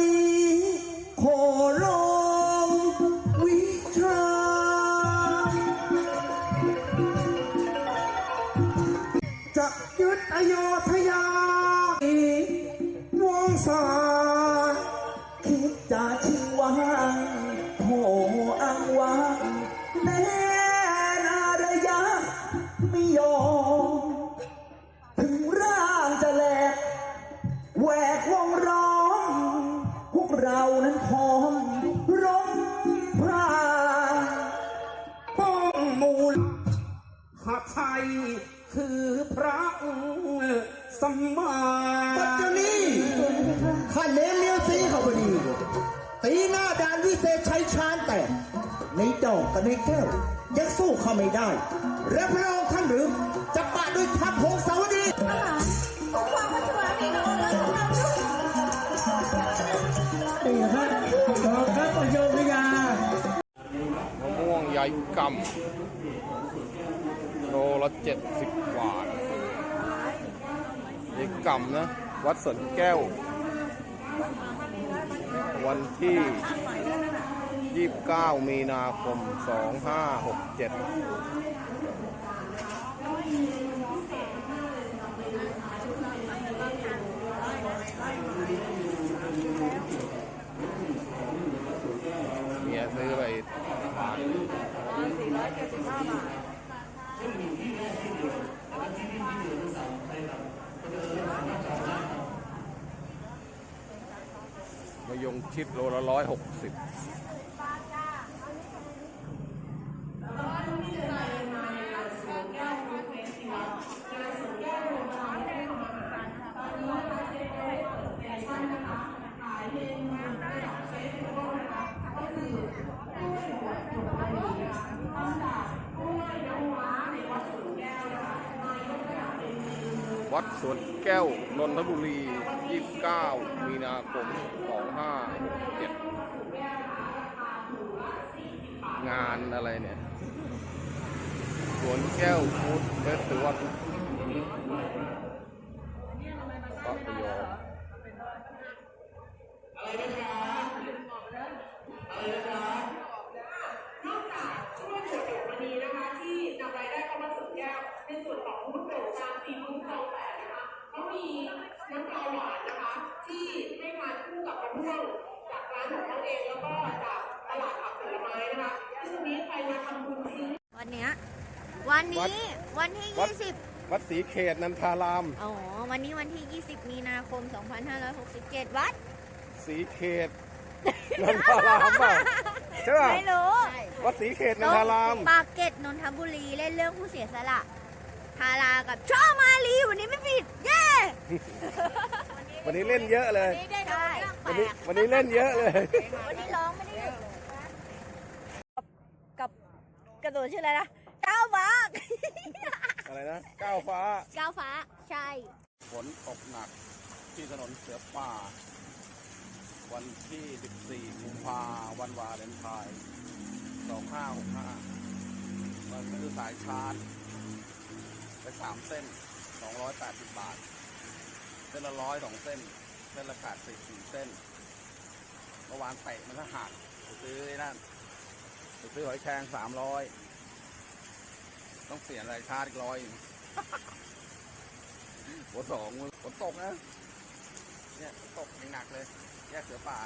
นี้ขอร้องวิชา จะยึดอโยธยาวงศาคิดจะชิงวังโหอังวังแน่นารยะไม่ยอม เรานั้นพร้อมร้องพรางป้องมูลหาไทยคือพระสัมมาปัจจุบันข้าเลนมเมียวซีเขาพอดีตีหน้าด่านวิเศษชัยชาญแต่ในดอกกับในแก้วยังสู้เขาไม่ได้ และพระองค์ท่านหรือ นี่ครับดอครับอโยธยามะม่วงใหญ่กำโลละเจ็ดสิบบาทใหญ่กำนะ วัดสนแก้ว วันที่ 29 มีนาคม 2567 เมียซื้อไปฝากมายง ชิดโลละร้อยหกสิบ วัดสวนแก้วนนทบุรี 29 มีนาคม 2567 งานอะไรเนี่ย สวนแก้วฟูดเฟสติวัลปักยอช่วยเหลือวันนี้นะคะที่นำรายได้เข้ามาสู่แก้วในส่วนของมุดโด่งการซีฟู้ดเราแต่นะคะเขา มีน้ำปลาหวานนะคะ ที่ให้ทานคู่กับมะม่วงจากร้านของเขาเองแล้วก็จากตลาดผักผลไม้นะคะซึ่งวันนี้ใครมาทำบุญซื้อ วันเนี้ยวันนี้วันที่ วัด 20 วัดศรีเขตนันทารามอ๋อ วันนี้วันที่ 20 มีนาคม 2567 วัดศรีเขตนันทารามเปล่าใช่ป่ะไม่รู้วัดศรีเขตนันทาราม ปากเกร็ดนนทบุรีเล่นเรื่องผู้เสียสละทารากับช่อมาลีวันนี้ไม่ผิด เย้ วันนี้เล่นเยอะเลยใช่วันนี้วันนี้เล่นเยอะเลย วันนี้ร้องไม่ได้หยุดเลยกับกระโดดชื่ออะไรนะก้าวฟ้าอะไรนะก้าวฟ้าก้าวฟ้าใช่ฝนตกหนักที่ถนนเสือป่า วันที่ 14กุมภาวันวาเลนไทน์2565 มันคือสายชาร์จไปสามเส้น 280 บาทเส้นละร้อยสองเส้น เส้นละแปดสี่สี่เส้นเมื่อวานเตะมันก็หักไปซื้อนั่นไปซื้อหอยแครงสามร้อยต้องเสียอะไรชาร์จอีกร้อยหัวสองฝนตกนะ เนี่ยตกหนักเลย แยกเสือป่า